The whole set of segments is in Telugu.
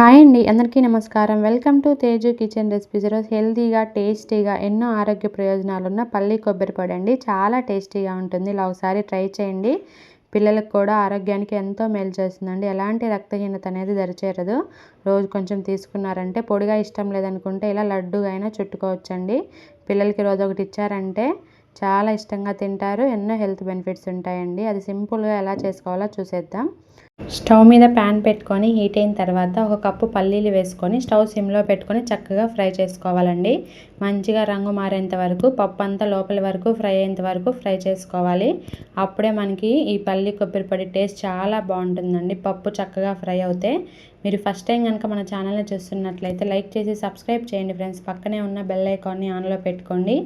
హాయ్ అండి అందరికీ నమస్కారం. Welcome to Teju kitchen recipes. ఈరోజు హెల్తీగా టేస్టీగా ఎన్నో ఆరోగ్య ప్రయోజనాలు ఉన్న పల్లి కొబ్బరి పొడి అండి. చాలా టేస్టీగా ఉంటుంది. ఇలా ఒకసారి ట్రై చేయండి. పిల్లలకు కూడా ఆరోగ్యానికి ఎంతో మేలు చేస్తుందండి. ఎలాంటి రక్తహీనత అనేది దరిచేరదు. రోజు కొంచెం తీసుకున్నారంటే పొడిగా ఇష్టం లేదనుకుంటే ఇలా లడ్డుగా అయినా చుట్టుకోవచ్చండి. పిల్లలకి రోజు ఒకటి ఇచ్చారంటే చాలా ఇష్టంగా తింటారు. ఎన్నో హెల్త్ బెనిఫిట్స్ ఉంటాయండి. అది సింపుల్గా ఎలా చేసుకోవాలో చూసేద్దాం. స్టవ్ మీద ప్యాన్ పెట్టుకొని హీట్ అయిన తర్వాత ఒక కప్పు పల్లీలు వేసుకొని స్టవ్ సిమ్లో పెట్టుకొని చక్కగా ఫ్రై చేసుకోవాలండి. మంచిగా రంగు మారేంత వరకు పప్పు అంతా లోపల వరకు ఫ్రై అయ్యేంత వరకు ఫ్రై చేసుకోవాలి. అప్పుడే మనకి ఈ పల్లి కొబ్బరి పొడి టేస్ట్ చాలా బాగుంటుందండి. పప్పు చక్కగా ఫ్రై అవుతే మీరు ఫస్ట్ టైం కనుక మన ఛానల్ని చూస్తున్నట్లయితే లైక్ చేసి సబ్స్క్రైబ్ చేయండి ఫ్రెండ్స్. పక్కనే ఉన్న బెల్ ఐకాన్ని ఆన్లో పెట్టుకోండి.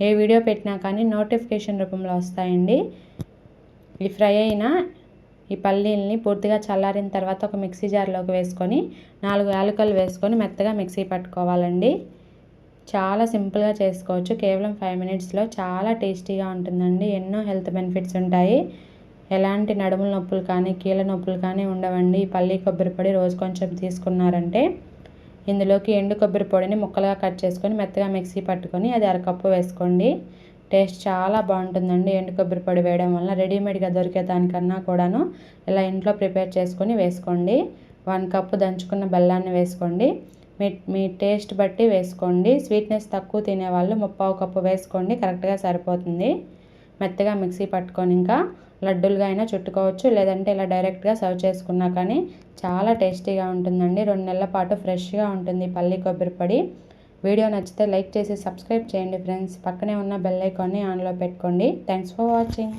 ఏ వీడియో పెట్టినా కానీ నోటిఫికేషన్ రూపంలో వస్తాయండి. ఈ ఫ్రై అయిన ఈ పల్లీల్ని పూర్తిగా చల్లారిన తర్వాత ఒక మిక్సీ జార్లోకి వేసుకొని నాలుగు యాలకలు వేసుకొని మెత్తగా మిక్సీ పట్టుకోవాలండి. చాలా సింపుల్గా చేసుకోవచ్చు. కేవలం ఫైవ్ మినిట్స్లో చాలా టేస్టీగా ఉంటుందండి. ఎన్నో హెల్త్ బెనిఫిట్స్ ఉంటాయి. ఎలాంటి నడుముల నొప్పులు కానీ కీళ్ళ నొప్పులు కానీ ఉండవండి. ఈ పల్లీ కొబ్బరి పొడి రోజు కొంచెం తీసుకున్నారంటే ఇందులోకి ఎండు కొబ్బరి పొడిని ముక్కలుగా కట్ చేసుకొని మెత్తగా మిక్సీ పట్టుకొని అది అరకప్పు వేసుకోండి. టేస్ట్ చాలా బాగుంటుందండి. ఎండు కొబ్బరి పొడి వేయడం వల్ల రెడీమేడ్గా దొరికే దానికన్నా కూడాను ఇలా ఇంట్లో ప్రిపేర్ చేసుకొని వేసుకోండి. వన్ కప్పు దంచుకున్న బెల్లాన్ని వేసుకోండి. మీ మీ టేస్ట్ బట్టి వేసుకోండి. స్వీట్నెస్ తక్కువ తినేవాళ్ళు ముప్పావు కప్పు వేసుకోండి. కరెక్ట్గా సరిపోతుంది. మెత్తగా మిక్సీ పట్టుకొని ఇంకా లడ్డూలుగా అయినా చుట్టుకోవచ్చు. లేదంటే ఇలా డైరెక్ట్గా సర్వ్ చేసుకున్నా కానీ చాలా టేస్టీగా ఉంటుందండి. రెండు నెలల పాటు ఫ్రెష్గా ఉంటుంది పల్లి కొబ్బరి పొడి. వీడియో నచ్చితే లైక్ చేసి సబ్స్క్రైబ్ చేయండి ఫ్రెండ్స్. పక్కనే ఉన్న బెల్ ఐకాన్ని ఆన్లో పెట్టుకోండి. Thanks for watching.